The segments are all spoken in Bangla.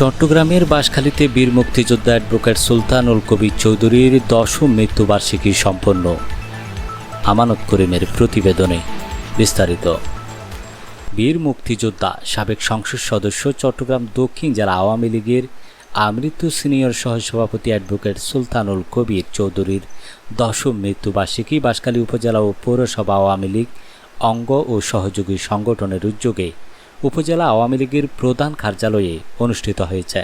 চট্টগ্রামের বাঁশখালীতে বীর মুক্তিযোদ্ধা অ্যাডভোকেট সুলতানুল কবির চৌধুরীর দশম মৃত্যুবার্ষিকী সম্পন্ন। আমানত করিমের প্রতিবেদনে বিস্তারিত। বীর মুক্তিযোদ্ধা, সাবেক সংসদ সদস্য, চট্টগ্রাম দক্ষিণ জেলা আওয়ামী লীগের আমৃত্যু সিনিয়র সহসভাপতি অ্যাডভোকেট সুলতানুল কবির চৌধুরীর দশম মৃত্যুবার্ষিকী বাঁশখালী উপজেলা ও পৌরসভা আওয়ামী লীগ অঙ্গ ও সহযোগী সংগঠনের উদ্যোগে উপজেলা আওয়ামী লীগের প্রধান কার্যালয়ে অনুষ্ঠিত হয়েছে।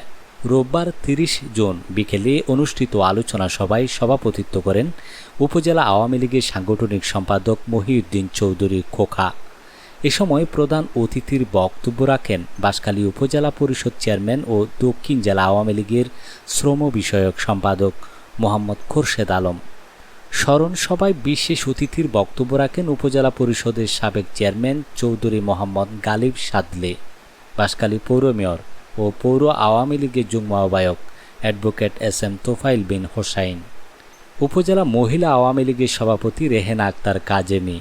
রোববার তিরিশ জুন বিকেলে অনুষ্ঠিত আলোচনা সভায় সভাপতিত্ব করেন উপজেলা আওয়ামী লীগের সাংগঠনিক সম্পাদক মহিউদ্দিন চৌধুরী খোখা। এ সময় প্রধান অতিথির বক্তব্য রাখেন বাঁশখালী উপজেলা পরিষদ চেয়ারম্যান ও দক্ষিণ জেলা আওয়ামী লীগের শ্রম বিষয়ক সম্পাদক মোহাম্মদ খোরশেদ আলম। স্মরণ সভায় বিশেষ অতিথির বক্তব্য রাখেন উপজেলা পরিষদের সাবেক চেয়ারম্যান চৌধুরী মোহাম্মদ গালিব সাদলে বাঁশখালী পৌর মেয়র ও পৌর আওয়ামী লীগের যুগ্ম আহ্বায়ক advocate S M Tofail Bin Hossain. উপজেলা মহিলা আওয়ামী লীগের সভাপতি Rehena Akter Kazemi,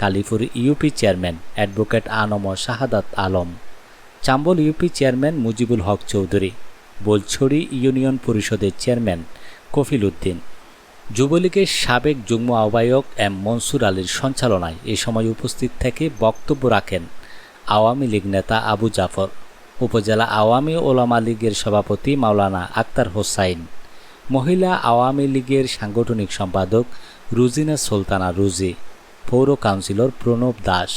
Kalipur UP chairman advocate ANM Shahadat Alam, Chambal UP chairman Mujibul Haque Chowdhury, Bolchhari union পরিষদের চেয়ারম্যান কফিল উদ্দিন। যুবলীগের সাবেক যুগ্ম আহ্বায়ক এম মনসুর আলীর সঞ্চালনায় এ সময় উপস্থিত থেকে বক্তব্য রাখেন আওয়ামী লীগ নেতা আবু জাফর, উপজেলা আওয়ামী ওলামা লীগের সভাপতি মাওলানা আক্তার হোসাইন, মহিলা আওয়ামী লীগের সাংগঠনিক সম্পাদক রুজিনা সুলতানা রুজি, পৌর কাউন্সিলর প্রণব দাস,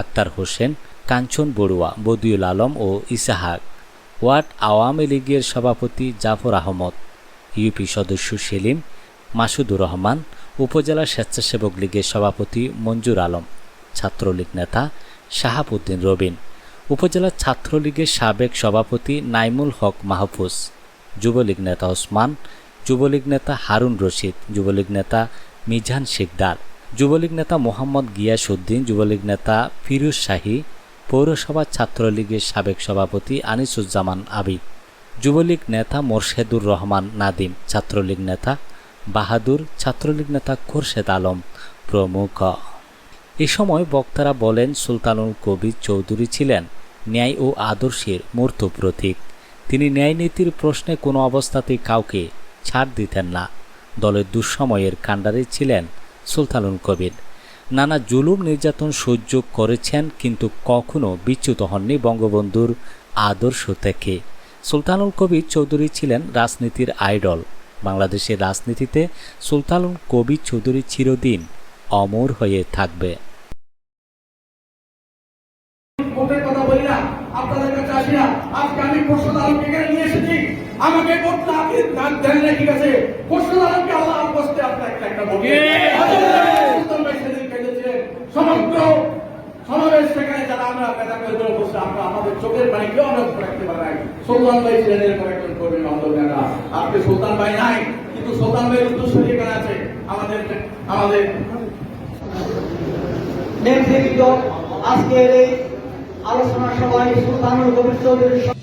আক্তার হোসেন, কাঞ্চন বড়ুয়া, বদিউল আলম ও ইসাহাক, ওয়ার্ড আওয়ামী লীগের সভাপতি জাফর আহমদ, ইউপি সদস্য সেলিম মাসুদুর রহমান, উপজেলা স্বেচ্ছাসেবক লীগের সভাপতি মঞ্জুর আলম, ছাত্রলীগ নেতা শাহাবুদ্দিন রবিন, উপজেলা ছাত্রলীগের সাবেক সভাপতি নাইমুল হক মাহফুজ, যুবলীগ নেতা ওসমান, যুবলীগ নেতা হারুন রশিদ, যুবলীগ নেতা মিজান শিকদার, যুবলীগ নেতা মোহাম্মদ গিয়াসউদ্দিন, যুবলীগ নেতা ফিরুজ শাহী, পৌরসভা ছাত্রলীগের সাবেক সভাপতি আনিসুজ্জামান আবিদ, যুবলীগ নেতা মোরশেদুর রহমান নাদিম, ছাত্রলীগ নেতা বাহাদুর ছাত্রলীগ নেতা খোরশেদ আলম, প্রমুখ। এ সময় বক্তারা বলেন, সুলতানুল কবির চৌধুরী ছিলেন ন্যায় ও আদর্শের মূর্ত প্রতীক। তিনি ন্যায় নীতির প্রশ্নে কোনো অবস্থাতেই কাউকে ছাড় দিতেন না। দলের দুঃসময়ের কাণ্ডারে ছিলেন সুলতানুল কবির। নানা জুলুম নির্যাতন সহ্য করেছেন, কিন্তু কখনো বিচ্যুত হননি বঙ্গবন্ধুর আদর্শ থেকে। সুলতানুল কবির চৌধুরী ছিলেন রাজনীতির আইডল। বাংলাদেশের রাজনীতিতে সুলতানুল কবির চৌধুরী চিরদিন অমর হয়ে থাকবে। ভোটের কথা বলি না আপনাদের কাছে আসি না। আজকে আমি খোরশেদ আলমকে এখানে নিয়ে এসেছি। আমাকে ভোটটা আপনি দেন না ঠিক আছে খোরশেদ আলমকে আল্লাহ বসতে আপনার একটা একটা ভোট। সুলতান ভাই সেদিন কেঁদেছিলেন সমগ্র সমাবেশ সেখানে যারা আমরা মেধা করে আমরা আমাদের চোখের পানি কেউ আমরা রাখতে পারি ভাই ছিলেন এরকম একজন কর্মী। আজকে সুলতান ভাই নাই, কিন্তু সুলতান ভাইয়ের উদ্দেশ্য যেখানে আছে, আমাদের আমাদের। নেতৃবৃন্দ আজকের এই আলোচনা সভায় সুলতানুল কবির চৌধুরী